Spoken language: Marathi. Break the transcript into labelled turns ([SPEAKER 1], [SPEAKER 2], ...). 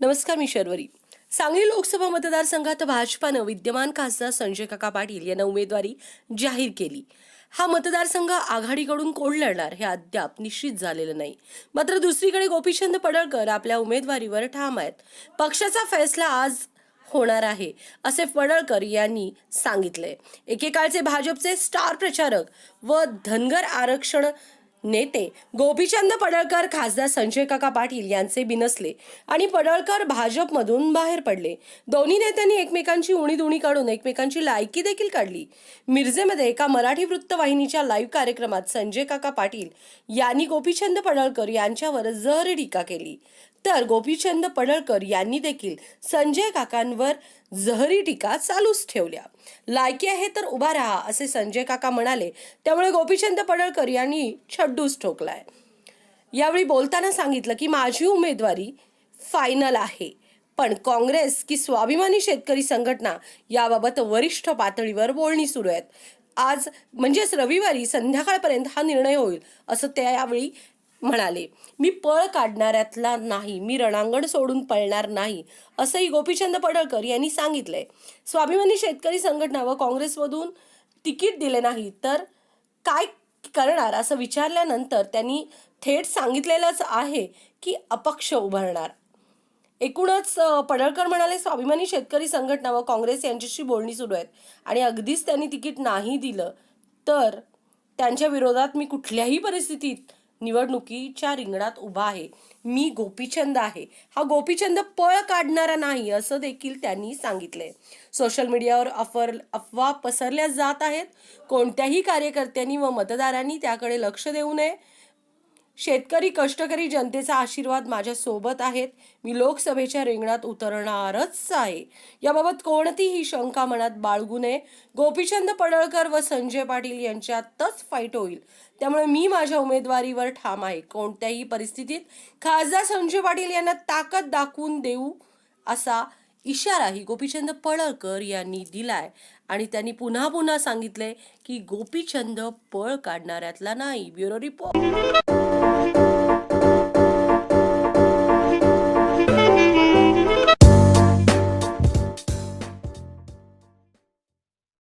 [SPEAKER 1] नमस्कार मी शर्वरी. सांगली लोकसभा मतदारसंघात भाजपानं विद्यमान खासदार संजय काका पाटील यांना उमेदवारी जाहीर केली. हा मतदारसंघ आघाडीकडून कोण लढणार हे अद्याप निश्चित झालेलं नाही. मात्र दुसरीकडे गोपीचंद पडळकर आपल्या उमेदवारीवर ठाम आहेत. पक्षाचा फैसला आज होणार आहे असे पडळकर यांनी सांगितले एकेकाळचे भाजपचे स्टार प्रचारक व धनगर आरक्षण नेते गोपीचंद पडळकर खासदार संजय काका पाटील यांचे बिनसले आणि पडळकर भाजपमधून बाहेर पडले. दोन्ही नेत्यांनी एकमेकांची उणीदुणी काढून एकमेकांची लायकी देखील काढली. मिरजेमध्ये एका मराठी वृत्तवाहिनीच्या लाईव्ह कार्यक्रमात संजय काका पाटील यांनी गोपीचंद पडळकर यांच्यावर जहरी टीका केली तर गोपीचंद पडळकर यांनी देखील संजय काकांवर जहरी टीका चालूच ठेवल्या. लायकी आहे तर उभा राहा असे संजय काका म्हणाले. त्यामुळे गोपीचंद पडळकर यांनी छड्डूच ठोकलाय. यावेळी बोलताना सांगितलं की माझी उमेदवारी फायनल आहे. पण काँग्रेस की स्वाभिमानी शेतकरी संघटना याबाबत वरिष्ठ पातळीवर बोलणी सुरू आहेत. आज म्हणजेच रविवारी संध्याकाळपर्यंत हा निर्णय होईल असं त्या यावेळी म्हणाले मी पळ काढणाऱ्यातला नाही मी रणांगण सोडून पळणार नाही असंही गोपीचंद पडळकर यांनी सांगितलंय. स्वाभिमानी शेतकरी संघटना व काँग्रेसमधून तिकीट दिले नाही तर काय करणार? असं विचारल्यानंतर त्यांनी थेट सांगितलेलंच आहे की अपक्ष उभारणार. एकूणच पडळकर म्हणाले स्वाभिमानी शेतकरी संघटना व काँग्रेस यांच्याशी बोलणी सुरू आहेत आणि अगदीच त्यांनी तिकीट नाही दिलं तर त्यांच्या विरोधात मी कुठल्याही परिस्थितीत निवडणुकीच्या रिंगणात उभा आहे. मी गोपीचंद आहे. हा गोपीचंद पळ काढणारा नाही असं देखील त्यांनी सांगितलंय. सोशल मीडियावर अफर अफवा पसरल्या जात आहेत. कोणत्याही कार्यकर्त्यांनी व मतदारांनी त्याकडे लक्ष देऊ नये. शेतकरी कष्टकरी जनतेचा आशीर्वाद माझ्या सोबत आहेत. मी लोकसभेच्या रिंगणात उतरणारच आहे. याबाबत कोणतीही शंका मनात बाळगू नये. गोपीचंद पडळकर व संजय पाटील यांच्यातच फाईट होईल. त्यामुळे मी माझ्या उमेदवारीवर ठाम आहे. कोणत्याही परिस्थितीत खासदार संजय पाटील यांना ताकद दाखवून देऊ असा इशाराही गोपीचंद पळळकर यांनी दिलाय. आणि त्यांनी पुन्हा पुन्हा सांगितले की गोपीचंद पळ काढणाऱ्यातला नाही. Bureau report.